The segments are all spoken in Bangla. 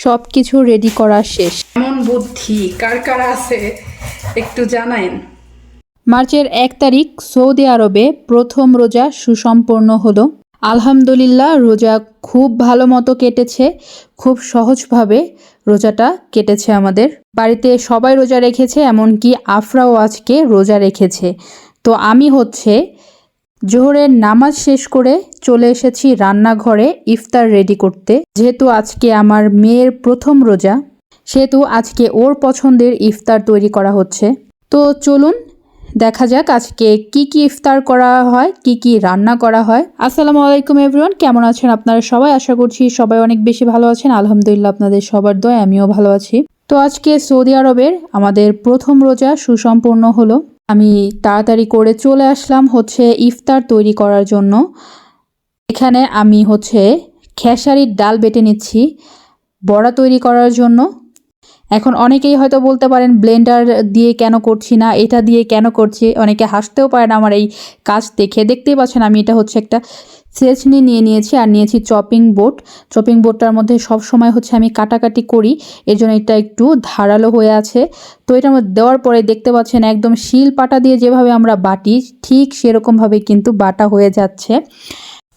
সব কিছু রেডি করা শেষ। এমন বুদ্ধি? কার কার আছে? একটু জানাইন। মার্চের এক তারিখ সৌদি আরবে প্রথম রোজা সুসম্পন্ন হলো। আলহামদুলিল্লাহ রোজা খুব ভালো মতো কেটেছে। খুব সহজভাবে রোজাটা কেটেছে আমাদের। বাড়িতে সবাই রোজা রেখেছে এমনকি আফরাও আজকে রোজা রেখেছে। তো আমি হচ্ছে জোহরের নামাজ শেষ করে চলে এসেছি রান্নাঘরে ইফতার রেডি করতে। যেহেতু আজকে আমার মেয়ের প্রথম রোজা, সেহেতু আজকে ওর পছন্দের ইফতার তৈরি করা হচ্ছে। তো চলুন, দেখা যাক আজকে কি কি ইফতার করা হয়, কি কি রান্না করা হয়। আসসালামু আলাইকুম এভরিওয়ান, কেমন আছেন আপনারা সবাই? আশা করছি সবাই অনেক বেশি ভালো আছেন। আলহামদুলিল্লাহ, আপনাদের সবার দয় আমিও ভালো আছি। তো আজকে সৌদি আরবের আমাদের প্রথম রোজা সুসম্পূর্ণ হলো। আমি তাড়াতাড়ি করে চলে আসলাম হচ্ছে ইফতার তৈরি করার জন্য। এখানে আমি হচ্ছে খেসারির ডাল বেটে নিচ্ছি, বড়া তৈরি করার জন্য। এখন অনেকেই হয়তো বলতে পারেন, ব্লেন্ডার দিয়ে কেন করছি না, এটা দিয়ে কেন করছি? অনেকে হাসতেও পারে না আমার এই কাজ দেখে। দেখতেই পাচ্ছেন আমি এটা হচ্ছে একটা সেচনি নিয়ে নিয়েছি আর নিয়েছি চপিং বোর্ড। চপিং বোর্ডটার মধ্যে সব সময় হচ্ছে আমি কাটাকাটি করি, এর জন্য এটা একটু ধারালো হয়ে আছে। তো মধ্যে দেওয়ার পরে দেখতে পাচ্ছেন একদম শিল পাটা দিয়ে যেভাবে আমরা বাটি, ঠিক সেরকমভাবে কিন্তু বাটা হয়ে যাচ্ছে।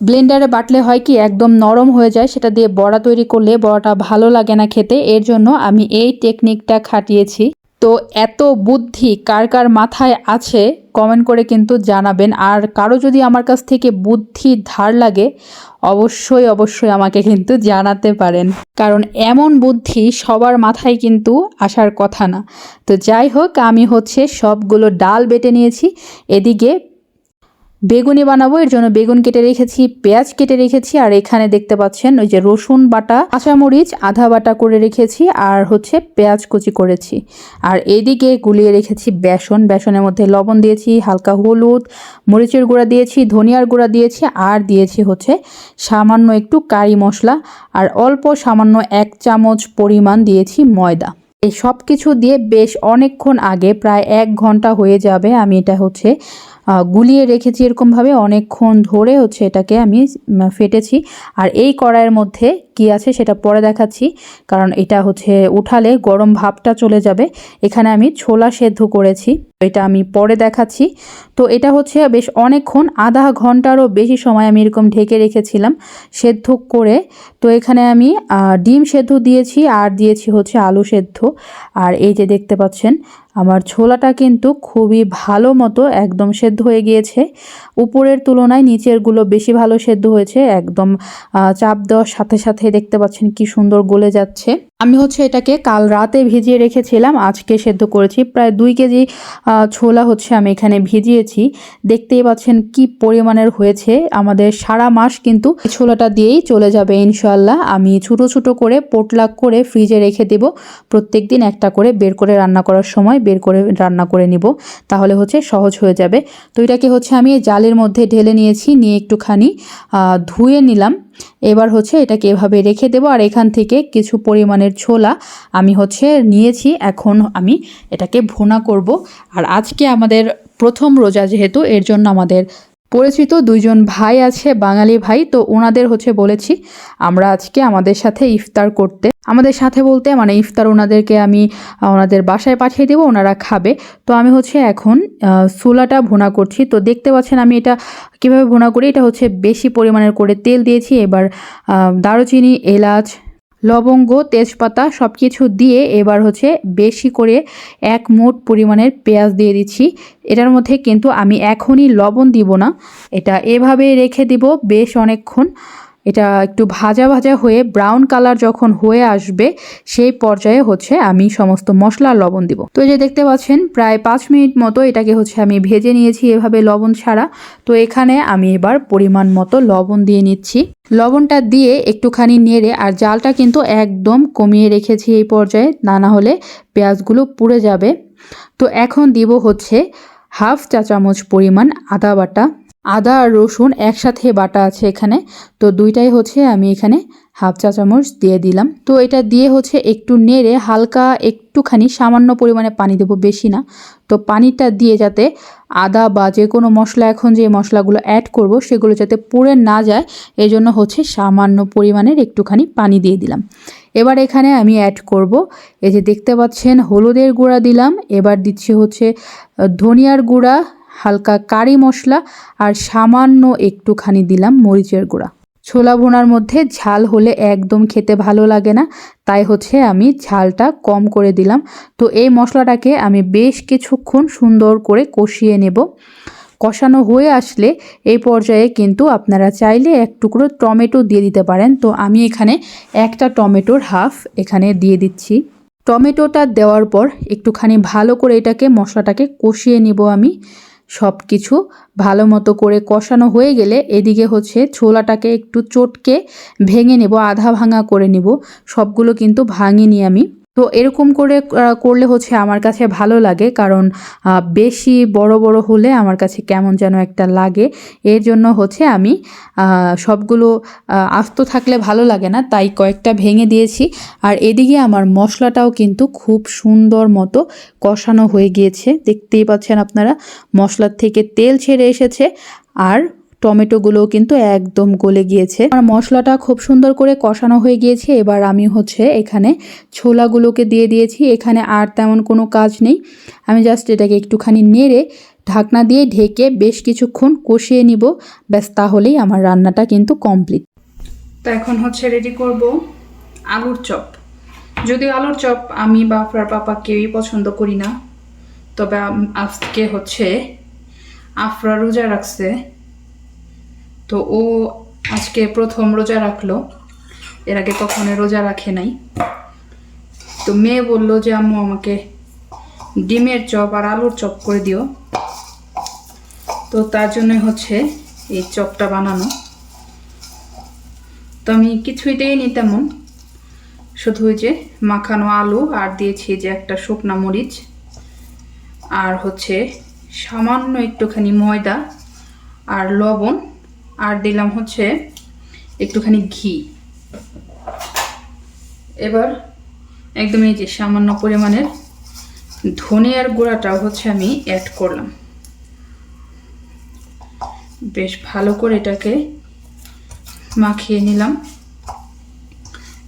ব্লেন্ডারে বাটলে হয় কি একদম নরম হয়ে যায়, সেটা দিয়ে বড়া তৈরি করলে বড়াটা ভালো লাগে না খেতে। এর জন্য আমি এই টেকনিকটা খাটিয়েছি। তো এত বুদ্ধি কার কার মাথায় আছে কমেন্ট করে কিন্তু জানাবেন। আর কারও যদি আমার কাছ থেকে বুদ্ধি ধার লাগে, অবশ্যই অবশ্যই আমাকে কিন্তু জানাতে পারেন। কারণ এমন বুদ্ধি সবার মাথায় কিন্তু আসার কথা না। তো যাই হোক, আমি হচ্ছে সবগুলো ডাল বেটে নিয়েছি। এদিকে বেগুনি বানাবো, এর জন্য বেগুন কেটে রেখেছি, পেঁয়াজ কেটে রেখেছি, আর এখানে দেখতে পাচ্ছেন ওই যে রসুন বাটা, কাঁচামরিচ, আধা বাটা করে রেখেছি, আর হচ্ছে পেঁয়াজ কুচি করেছি। আর এদিকে গুলিয়ে রেখেছি বেসন, বেসনের মধ্যে লবণ দিয়েছি, হালকা হলুদ, মরিচের গুঁড়া দিয়েছি, ধনিয়ার গুঁড়া দিয়েছি, আর দিয়েছি হচ্ছে সামান্য একটু কারি মশলা, আর অল্প সামান্য এক চামচ পরিমাণ দিয়েছি ময়দা। এই সব কিছু দিয়ে বেশ অনেকক্ষণ আগে, প্রায় এক ঘণ্টা হয়ে যাবে, আমি এটা হচ্ছে গুলিয়ে রেখেছি এরকমভাবে অনেকক্ষণ ধরে হচ্ছে এটাকে আমি ফেটেছি। আর এই কড়াইয়ের মধ্যে কি আছে সেটা পরে দেখাচ্ছি। কারণ এটা হচ্ছে উঠালে গরম ভাবটা চলে যাবে। এখানে আমি ছোলা সেদ্ধ করেছি, এটা আমি পরে দেখাচ্ছি। তো এটা হচ্ছে বেশ অনেকক্ষণ, আধা ঘন্টারও বেশি সময় আমি এরকম ঢেকে রেখেছিলাম সেদ্ধ করে। তো এখানে আমি ডিম সেদ্ধ দিয়েছি আর দিয়েছি হচ্ছে আলু সেদ্ধ। আর এই যে দেখতে পাচ্ছেন, আমার ছোলাটা কিন্তু খুবই ভালো মতো একদম সেদ্ধ হয়ে গিয়েছে। উপরের তুলনায় নিচেরগুলো বেশি ভালো সেদ্ধ হয়েছে, একদম চাপ দেওয়ার সাথে সাথে দেখতে পাচ্ছেন কি সুন্দর গলে যাচ্ছে। আমি হচ্ছে এটাকে কাল রাতে ভিজিয়ে রেখেছিলাম, আজকে সেদ্ধ করেছি। প্রায় দুই কেজি ছোলা হচ্ছে আমি এখানে ভিজিয়েছি। দেখতেই পাচ্ছেন কি পরিমাণের হয়েছে। আমাদের সারা মাস কিন্তু ছোলাটা দিয়েই চলে যাবে ইনশাল্লাহ আমি ছোটো ছোটো করে পোটলাক করে ফ্রিজে রেখে দেব। প্রত্যেক দিন একটা করে বের করে রান্না করার সময় বের করে রান্না করে নিব। তাহলে হচ্ছে সহজ হয়ে যাবে। তো এটাকে হচ্ছে আমি জালের মধ্যে ঢেলে নিয়েছি, নিয়ে একটুখানি ধুয়ে নিলাম। এবার হচ্ছে এটাকে এভাবে রেখে দেবো, আর এখান থেকে কিছু পরিমাণের ছোলা আমি হচ্ছে নিয়েছি। এখন আমি এটাকে ভুনা করব। আর আজকে আমাদের প্রথম রোজা যেহেতু, এর জন্য আমাদের পরিচিত দুইজন ভাই আছে বাঙালি ভাই তো ওনাদের হচ্ছে বলেছি আমরা আজকে আমাদের সাথে ইফতার করতে। আমাদের সাথে বলতে মানে ইফতার ওনাদেরকে আমি ওনাদের বাসায় পাঠিয়ে দেবো ওনারা খাবে। তো আমি হচ্ছে এখন আহ, ভোনা করছি। তো দেখতে পাচ্ছেন আমি এটা কীভাবে ভোনা করি এটা হচ্ছে বেশি পরিমাণের করে তেল দিয়েছি। এবার দারুচিনি এলাচ লবঙ্গ, তেজপাতা সব কিছু দিয়ে এবার হচ্ছে বেশি করে এক মোট পরিমাণের পেঁয়াজ দিয়ে দিচ্ছি। এটার মধ্যে কিন্তু আমি এখনই লবণ দিব না। এটা এভাবে রেখে দিব বেশ অনেকক্ষণ। এটা একটু ভাজা ভাজা হয়ে ব্রাউন কালার যখন হয়ে আসবে, সেই পর্যায়ে হচ্ছে আমি সমস্ত মশলা লবণ দিব। তো এই যে দেখতে পাচ্ছেন, প্রায় পাঁচ মিনিট মতো এটাকে হচ্ছে আমি ভেজে নিয়েছি এভাবে লবণ ছাড়া। তো এখানে আমি এবার পরিমাণ মতো লবণ দিয়ে নিচ্ছি। লবণটা দিয়ে একটুখানি নেড়ে, আর জালটা কিন্তু একদম কমিয়ে রেখেছি এই পর্যায়ে, না না হলে পেঁয়াজগুলো পুড়ে যাবে। তো এখন দিব হচ্ছে হাফ চা চামচ পরিমাণ আদা বাটা। আদা আর রসুন একসাথে বাটা আছে এখানে। তো দুইটাই হচ্ছে আমি এখানে হাফ চা চামচ দিয়ে দিলাম। তো এটা দিয়ে হচ্ছে একটু নেড়ে হালকা একটুখানি সামান্য পরিমাণে পানি দেবো, বেশি না। তো পানিটা দিয়ে যাতে আদা বা যে কোনো মশলা এখন যে মশলাগুলো অ্যাড করব, সেগুলো যাতে পুড়ে না যায় এই জন্য হচ্ছে সামান্য পরিমাণের একটুখানি পানি দিয়ে দিলাম। এবার এখানে আমি অ্যাড করব, এই যে দেখতে পাচ্ছেন হলুদের গুঁড়া দিলাম। এবার দিচ্ছি হচ্ছে ধনিয়ার গুঁড়া হালকা কারি মশলা আর সামান্য একটুখানি দিলাম মরিচের গুঁড়া। ছোলা ভুনার মধ্যে ঝাল হলে একদম খেতে ভালো লাগে না, তাই হচ্ছে আমি ঝালটা কম করে দিলাম। তো এই মশলাটাকে আমি বেশ কিছুক্ষণ সুন্দর করে কষিয়ে নেব। কষানো হয়ে আসলে এই পর্যায়ে কিন্তু আপনারা চাইলে এক টুকরো টমেটো দিয়ে দিতে পারেন। তো আমি এখানে একটা টমেটোর হাফ এখানে দিয়ে দিচ্ছি। টমেটোটা দেওয়ার পর একটুখানি ভালো করে এটাকে মশলাটাকে কষিয়ে নিব আমি। সব কিছু ভালো মতো করে কষানো হয়ে গেলে এদিকে হচ্ছে ছোলাটাকে একটু চটকে ভেঙে নেব, আধা ভাঙা করে নেব। সবগুলো কিন্তু ভাঙিনি আমি। তো এরকম করে করলে হচ্ছে আমার কাছে ভালো লাগে। কারণ বেশি বড় বড় হলে আমার কাছে কেমন যেন একটা লাগে। এর জন্য হচ্ছে আমি সবগুলো আস্ত থাকলে ভালো লাগে না, তাই কয়েকটা ভেঙে দিয়েছি। আর এদিকে আমার মশলাটাও কিন্তু খুব সুন্দর মতো কষানো হয়ে গিয়েছে। দেখতেই পাচ্ছেন আপনারা, মশলার থেকে তেল ছেড়ে এসেছে। আর টমেটোগুলোও কিন্তু একদম গলে গিয়েছে। আমার মশলাটা খুব সুন্দর করে কষানো হয়ে গিয়েছে। এবার আমি হচ্ছে এখানে ছোলাগুলোকে দিয়ে দিয়েছি। এখানে আর তেমন কোনো কাজ নেই। আমি জাস্ট এটাকে একটুখানি নেড়ে ঢাকনা দিয়ে ঢেকে বেশ কিছুক্ষণ কষিয়ে নিব। ব্যাস, তাহলেই আমার রান্নাটা কিন্তু কমপ্লিট তো এখন হচ্ছে রেডি করব আলুর চপ। যদি আলুর চপ আমি বা পাপা কেউই পছন্দ করি না। তবে আজকে হচ্ছে আফরা রোজা রাখছে। তো ও আজকে প্রথম রোজা রাখল। এর আগে কখনো রোজা রাখে নাই। তো মেয়ে বলল যে, আম্মু, আমাকে ডিমের চপ আর আলুর চপ করে দিও। তো তার জন্য হচ্ছে এই চপটা বানানো। তো আমি কিছুই দিইনি তেমন। শুধু ওই যে মাখানো আলু আর দিয়েছি যে একটা শুকনা মরিচ আর হচ্ছে সামান্য একটুখানি ময়দা আর লবণ। আর দিলাম হচ্ছে একটুখানি ঘি। এবার একদম এই যে সামান্য পরিমাণের ধনিয়ার গুঁড়াটাও হচ্ছে আমি অ্যাড করলাম। বেশ ভালো করে এটাকে মাখিয়ে নিলাম।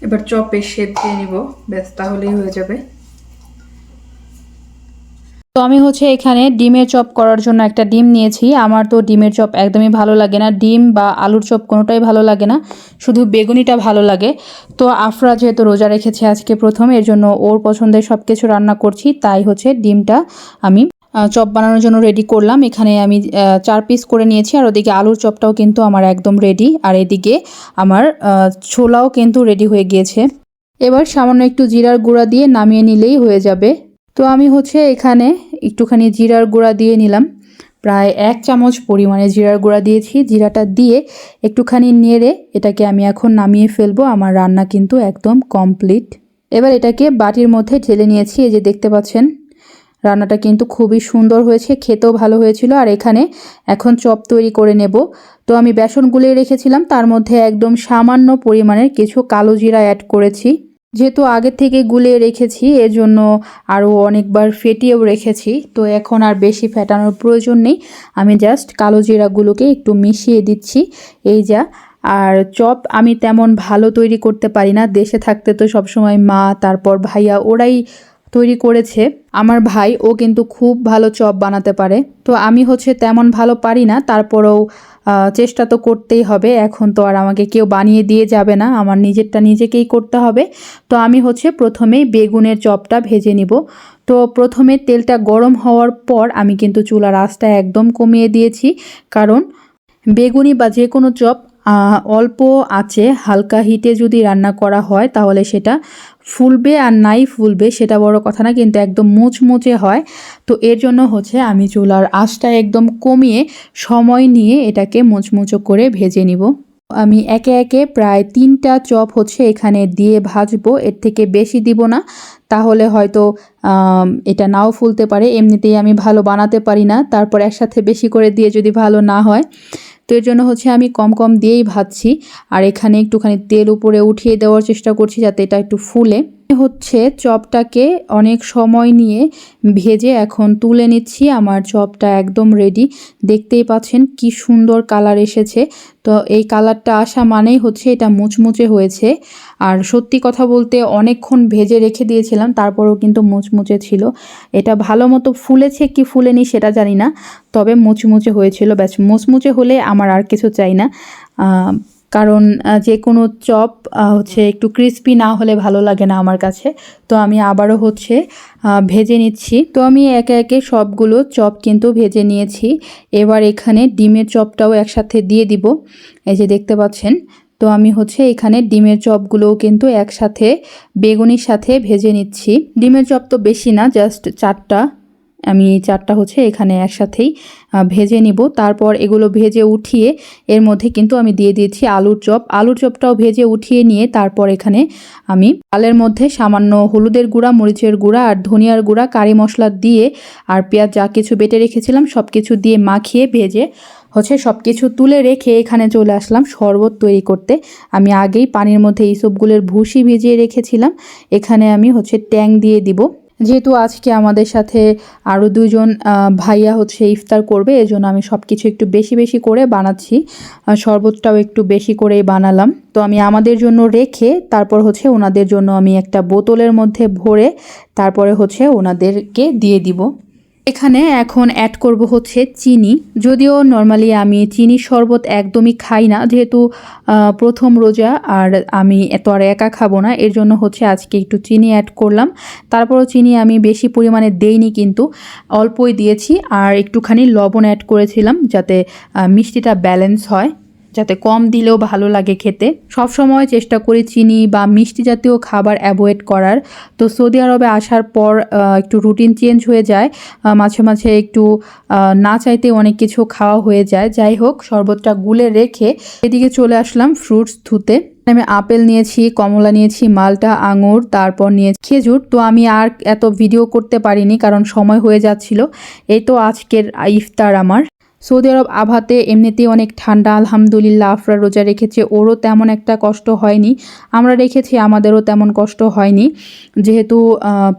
এবার চপে শেপ দিয়ে নিব। ব্যাস, তাহলেই হয়ে যাবে। তো আমি হচ্ছে এখানে ডিমের চপ করার জন্য একটা ডিম নিয়েছি। আমার তো ডিমের চপ একদমই ভালো লাগে না। ডিম বা আলুর চপ কোনোটাই ভালো লাগে না। শুধু বেগুনিটা ভালো লাগে। তো আফরা যেহেতু রোজা রেখেছে আজকে প্রথম, এর জন্য ওর পছন্দের সব কিছু রান্না করছি। তাই হচ্ছে ডিমটা আমি চপ বানানোর জন্য রেডি করলাম। এখানে আমি চার পিস করে নিয়েছি। আর ওদিকে আলুর চপটাও কিন্তু আমার একদম রেডি আর এদিকে আমার ছোলাও কিন্তু রেডি হয়ে গিয়েছে। এবার সামান্য একটু জিরার গুঁড়া দিয়ে নামিয়ে নিলেই হয়ে যাবে। তো আমি হচ্ছে এখানে একটুখানি জিরার গুঁড়া দিয়ে নিলাম। প্রায় এক চামচ পরিমাণে জিরার গুঁড়া দিয়েছি। জিরাটা দিয়ে একটুখানি নেড়ে এটাকে আমি এখন নামিয়ে ফেলব। আমার রান্না কিন্তু একদম কমপ্লিট। এবার এটাকে বাটির মধ্যে ঢেলে নিয়েছি। এই যে দেখতে পাচ্ছেন, রান্নাটা কিন্তু খুবই সুন্দর হয়েছে, খেতেও ভালো হয়েছিল। আর এখানে এখন চপ তৈরি করে নেব। তো আমি বেসন গুলিয়ে রেখেছিলাম। তার মধ্যে একদম সামান্য পরিমাণের কিছু কালো জিরা অ্যাড করেছি। যেহেতু আগে থেকে গুলিয়ে রেখেছি এর জন্য আরও অনেকবার ফেটিয়েও রেখেছি, তো এখন আর বেশি ফেটানোর প্রয়োজন নেই। আমি জাস্ট কালো জিরাগুলোকে একটু মিশিয়ে দিচ্ছি, এই যা। আর চপ আমি তেমন ভালো তৈরি করতে পারি না, দেশে থাকতে তো সবসময় মা, তারপর ভাইয়া ওরাই তৈরি করেছে। আমার ভাই, ও কিন্তু খুব ভালো চপ বানাতে পারে। তো আমি হচ্ছে তেমন ভালো পারি না, তারপরেও চেষ্টা তো করতেই হবে। এখন তো আর আমাকে কেউ বানিয়ে দিয়ে যাবে না। আমার নিজেরটা নিজেকেই করতে হবে। তো আমি হচ্ছে প্রথমেই বেগুনের চপটা ভেজে নিব। তো প্রথমে তেলটা গরম হওয়ার পর আমি কিন্তু চুলার আঁচটা একদম কমিয়ে দিয়েছি। কারণ বেগুনি বা যে কোনো চপ অল্প আছে, হালকা হিটে যদি রান্না করা হয়, তাহলে সেটা ফুলবে আর নাই ফুলবে সেটা বড় কথা না, কিন্তু একদম মুচমুচে হয়। তো এর জন্য হচ্ছে আমি চুলার আঁচটা একদম কমিয়ে সময় নিয়ে এটাকে মুচমুচো করে ভেজে নিব। আমি একে একে প্রায় তিনটা চপ হচ্ছে এখানে দিয়ে ভাজবো, এর থেকে বেশি দিব না, তাহলে হয়তো এটা নাও ফুলতে পারে, এমনিতেই আমি ভালো বানাতে পারি না, তারপর একসাথে বেশি করে দিয়ে যদি ভালো না হয় তো এর জন্য হচ্ছে আমি কম কম দিয়েই ভাজছি। আর এখানে একটুখানি তেল উপরে উঠিয়ে দেওয়ার চেষ্টা করছি যাতে এটা একটু ফুলে। হচ্ছে চপটাকে অনেক সময় নিয়ে ভেজে এখন তুলে নিচ্ছি। আমার চপটা একদম রেডি দেখতেই পাচ্ছেন কি সুন্দর কালার এসেছে। তো এই কালারটা আসা মানেই হচ্ছে এটা মুচমুচে হয়েছে। আর সত্যি কথা বলতে অনেকক্ষণ ভেজে রেখে দিয়েছিলাম, তারপরেও কিন্তু মুচমুচে ছিল। এটা ভালো মতো ফুলেছে কি ফুলেনি সেটা জানি না, তবে মুচমুচে হয়েছিল। ব্যাস, মুচমুচে হলে আমার আর কিছু চাই না। কারণ যে কোনো চপ হচ্ছে একটু ক্রিস্পি না হলে ভালো লাগে না আমার কাছে। তো আমি আবারও হচ্ছে ভেজে নিচ্ছি। তো আমি একে একে সবগুলো চপ কিন্তু ভেজে নিয়েছি। এবার এখানে ডিমের চপটাও একসাথে দিয়ে দিব। এই যে দেখতে পাচ্ছেন, তো আমি হচ্ছে এখানে ডিমের চপগুলোও কিন্তু একসাথে বেগুনির সাথে ভেজে নিচ্ছি। ডিমের চপ তো বেশি না জাস্ট চারটা। আমি চারটা হচ্ছে এখানে একসাথেই ভেজে নিব। তারপর এগুলো ভেজে উঠিয়ে এর মধ্যে কিন্তু আমি দিয়ে দিয়েছি আলুর চপ। আলুর চপটাও ভেজে উঠিয়ে নিয়ে তারপর এখানে আমি ডালের মধ্যে সামান্য হলুদের গুঁড়া, মরিচের গুঁড়া আর ধনিয়ার গুঁড়া, কারি মশলা দিয়ে আর পেঁয়াজ যা কিছু বেটে রেখেছিলাম সব কিছু দিয়ে মাখিয়ে ভেজে হচ্ছে সব কিছু তুলে রেখে এখানে চলে আসলাম শরবত তৈরি করতে। আমি আগেই পানির মধ্যে এই সবগুলোর ভুসি ভিজিয়ে রেখেছিলাম। এখানে আমি হচ্ছে ট্যাং দিয়ে দিব। যেহেতু আজকে আমাদের সাথে আরও দুজন ভাইয়া হচ্ছে ইফতার করবে, এজন্য আমি সব কিছু একটু বেশি বেশি করে বানাচ্ছি। শরবতটাও একটু বেশি করেই বানালাম। তো আমি আমাদের জন্য রেখে তারপর হচ্ছে ওনাদের জন্য আমি একটা বোতলের মধ্যে ভরে তারপরে হচ্ছে ওনাদেরকে দিয়ে দিব। এখানে এখন অ্যাড করব হচ্ছে চিনি। যদিও নর্মালি আমি চিনি শরবত একদমই খাই না, যেহেতু প্রথম রোজা আর আমি এত আর একা খাব না, এর জন্য হচ্ছে আজকে একটু চিনি অ্যাড করলাম। তারপরও চিনি আমি বেশি পরিমাণে দেইনি কিন্তু অল্পই দিয়েছি, আর একটুখানি লবণ অ্যাড করেছিলাম যাতে মিষ্টিটা ব্যালেন্স হয়। যাতে কম দিলেও ভালো লাগে খেতে। সব সময় চেষ্টা করি চিনি বা মিষ্টি জাতীয় খাবার অ্যাভয়েড করার। তো সৌদি আরবে আসার পর একটু রুটিন চেঞ্জ হয়ে যায়। মাঝে মাঝে একটু না চাইতে অনেক কিছু খাওয়া হয়ে যায়। যাই হোক, শরবতটা গুলে রেখে এদিকে চলে আসলাম ফ্রুটস ধুতে। আমি আপেল নিয়েছি, কমলা নিয়েছি, মালটা, আঙুর, তারপর নিয়েছি খেজুর। তো আমি আর এত ভিডিও করতে পারিনি কারণ সময় হয়ে যাচ্ছিল। এই তো আজকের ইফতার আমার। সৌদি আরব আভাতে এমনিতেই অনেক ঠান্ডা, আলহামদুলিল্লাহ আফরা রোজা রেখেছে, ওরও তেমন একটা কষ্ট হয়নি। আমরা রেখেছি, আমাদেরও তেমন কষ্ট হয়নি। যেহেতু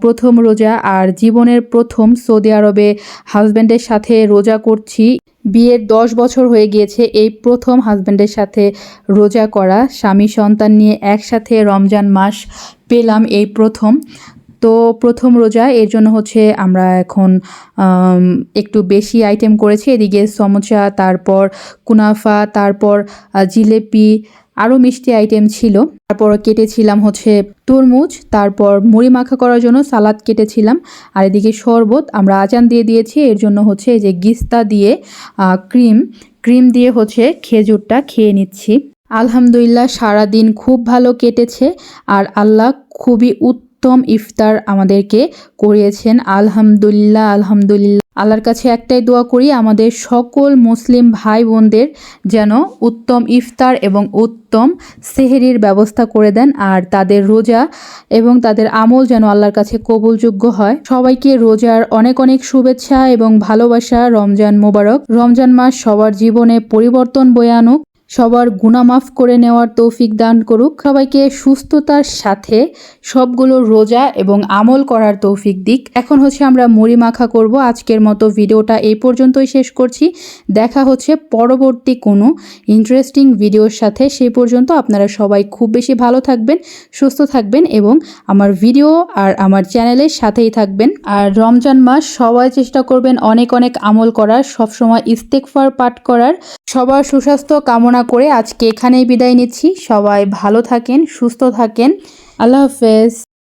প্রথম রোজা আর জীবনের প্রথম সৌদি আরবে হাজব্যান্ডের সাথে রোজা করছি। বিয়ের দশ বছর হয়ে গিয়েছে, এই প্রথম হাজব্যান্ডের সাথে রোজা করা। স্বামী সন্তান নিয়ে একসাথে রমজান মাস পেলাম এই প্রথম। তো প্রথম রোজা, এর জন্য হচ্ছে আমরা এখন একটু বেশি আইটেম করেছি। এদিকে সমোচা, তারপর কুনাফা, তারপর জিলেপি আরও মিষ্টি আইটেম ছিল। তারপর কেটেছিলাম হচ্ছে তরমুজ, তারপর মুড়ি মাখা করার জন্য সালাদ কেটেছিলাম। আর এদিকে শরবত আমরা আজান দিয়ে দিয়েছি। এর জন্য হচ্ছে এই যে গিস্তা দিয়ে ক্রিম ক্রিম দিয়ে হচ্ছে খেজুরটা খেয়ে নিচ্ছি। আলহামদুলিল্লাহ সারাদিন খুব ভালো কেটেছে। আর আল্লাহ খুবই উত্তম ইফতার আমাদেরকে করিয়েছেন। আলহামদুলিল্লাহ আলহামদুলিল্লাহ। আল্লাহর কাছে একটাই দোয়া করি, আমাদের সকল মুসলিম ভাই বোনদের যেন উত্তম ইফতার এবং উত্তম সেহেরির ব্যবস্থা করে দেন আর তাদের রোজা এবং তাদের আমল যেন আল্লাহর কাছে কবুলযোগ্য হয়। সবাইকে রোজার অনেক অনেক শুভেচ্ছা এবং ভালোবাসা। রমজান মোবারক। রমজান মাস সবার জীবনে পরিবর্তন বয়ে আনুক। সবার গুণামাফ করে নেওয়ার তৌফিক দান করুক। সবাইকে সুস্থতার সাথে সবগুলো রোজা এবং আমল করার তৌফিক দিক। এখন হচ্ছে আমরা মুড়ি মাখা করব। আজকের মতো ভিডিওটা এই পর্যন্তই শেষ করছি। দেখা হচ্ছে পরবর্তী কোনো ইন্টারেস্টিং ভিডিওর সাথে। সেই পর্যন্ত আপনারা সবাই খুব বেশি ভালো থাকবেন, সুস্থ থাকবেন এবং আমার ভিডিও আর আমার চ্যানেলের সাথেই থাকবেন। আর রমজান মাস সবাই চেষ্টা করবেন অনেক অনেক আমল করার, সবসময় ইস্তেকফার পাঠ করার। সবার সুস্বাস্থ্য কামনা করে আজকে এখানেই বিদায় নিচ্ছি। সবাই ভালো থাকেন সুস্থ থাকেন। আল্লাহ হাফেজ।